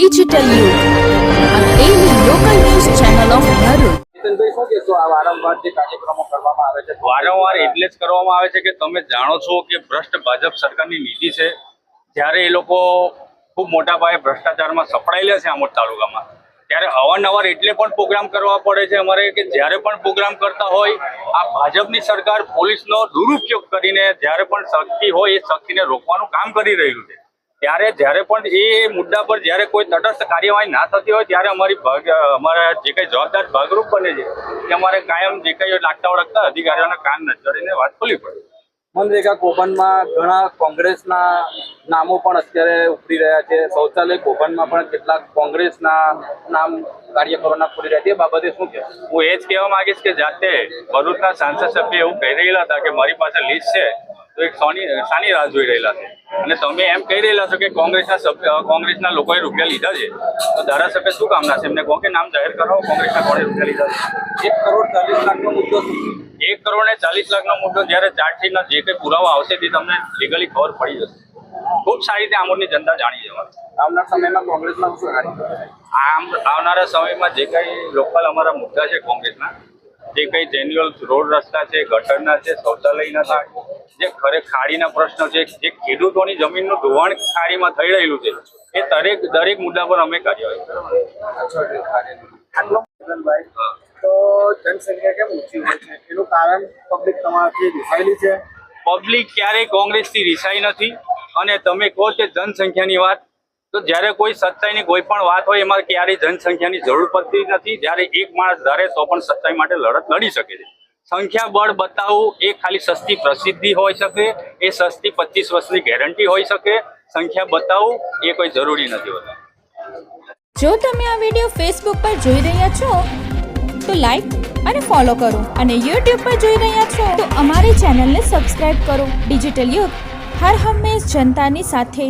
Digital યુગ આ વારંવાર જે કાર્યક્રમો કરવામાં આવે છે વારંવાર એટલે જ કરવામાં આવે છે કે તમે જાણો છો કે ભ્રષ્ટ ભાજપ સરકારની નીતિ છે જ્યારે એ લોકો ખૂબ મોટા પાયે ભ્રષ્ટાચારમાં સપડાયેલા છે આમોદ તાલુકામાં. ત્યારે અવારનવાર એટલે પણ પ્રોગ્રામ કરવા પડે છે અમારે કે જ્યારે પણ પ્રોગ્રામ કરતા હોય આ ભાજપની સરકાર પોલીસનો દુરુપયોગ કરીને જ્યારે પણ શક્તિ હોય એ શક્તિને રોકવાનું કામ કરી રહ્યું છે. ત્યારે જ્યારે પણ એ મુદ્દા પર જ્યારે કોઈ તટસ્થ કાર્યવાહી ના થતી હોય ત્યારે અમારી ભાગ અમારા જે કંઈ જવાબદાર ભાગરૂપ બને છે કે અમારે કાયમ જે કંઈ લાગતા વળગતા અધિકારીઓના કાન નજરીને વાત ખોલવી પડે. મનરેગા કોપનમાં ઘણા કોંગ્રેસના નામો પણ અત્યારે ઉભરી રહ્યા છે. શૌચાલય કોપનમાં પણ કેટલાક કોંગ્રેસના નામ કાર્યકરોના ખુલી રહ્યા છે. એ બાબતે શું કહેશો? હું એ જ કહેવા માંગીશ કે જાતે ભરૂચના સાંસદ સભ્ય એવું કહી રહેલા હતા કે મારી પાસે લિસ્ટ છે. તો એક સોની શાની રાહ જોઈ રહેલા છે. અને તમે એમ કહી રહેલા છો કે કોંગ્રેસના સભ્ય કોંગ્રેસના લોકોએ રૂપિયા લીધા છે. તો ધારાસભ્ય શું કામના છે? એમને કહો કે નામ જાહેર કરાવો? કોંગ્રેસના કોણે રૂપિયા લીધા છે? એક કરોડ ચાલીસ લાખનો મુદ્દો એક કરોડ ને ચાલીસ લાખનો મુદ્દો જ્યારે ચાર્જશીટના જે કંઈ પુરાવા આવશે તે તમને લીગલી ખબર પડી જશે. ખૂબ સારી રીતે આમોદની જનતા જાણી જવાની. આવનાર સમયમાં કોંગ્રેસમાં શું આમ આવનારા સમયમાં જે કંઈ લોકલ અમારા મુદ્દા છે કોંગ્રેસના જે કંઈ જેન્યુઅલ રોડ રસ્તા છે ગટરના છે શૌચાલયના જે ખરે ખાડીના પ્રશ્નો છે જે ખેડૂતોની જમીનનું ધોવાણ ખાડીમાં થઈ રહેલું છે એ દરેક દરેક મુદ્દા પર અમે કાર્યવાહી. તો જનસંખ્યા કેમ ઊંચી હોય છે? એનું કારણ પબ્લિક તમારાથી રિસાયેલી છે? પબ્લિક ક્યારેય કોંગ્રેસથી રિસાઈ નથી. અને તમે કહો કે જનસંખ્યાની વાત તો જ્યારે કોઈ સચ્ચાઈની કોઈ પણ વાત હોય એમાં ક્યારેય જનસંખ્યાની જરૂર પડતી નથી. જ્યારે એક માણસ ધારે તો પણ સચ્ચાઈ માટે લડત લડી શકે છે. સંખ્યા બળ બતાવવું એ ખાલી સસ્તી પ્રસિદ્ધિ હોઈ શકે, એ સસ્તી પચીસ વર્ષની ગેરંટી હોઈ શકે. સંખ્યા બતાવવું એ કોઈ જરૂરી નથી હોતું. જો તમે આ વીડિયો ફેસબુક પર જોઈ રહ્યા છો, તો લાઈક અને ફોલો કરો અને યુટ્યુબ પર જોઈ રહ્યા છો, તો અમારી ચેનલને સબસ્ક્રાઇબ કરો. ડિજિટલ યુગ હર હંમેશ જનતાની સાથે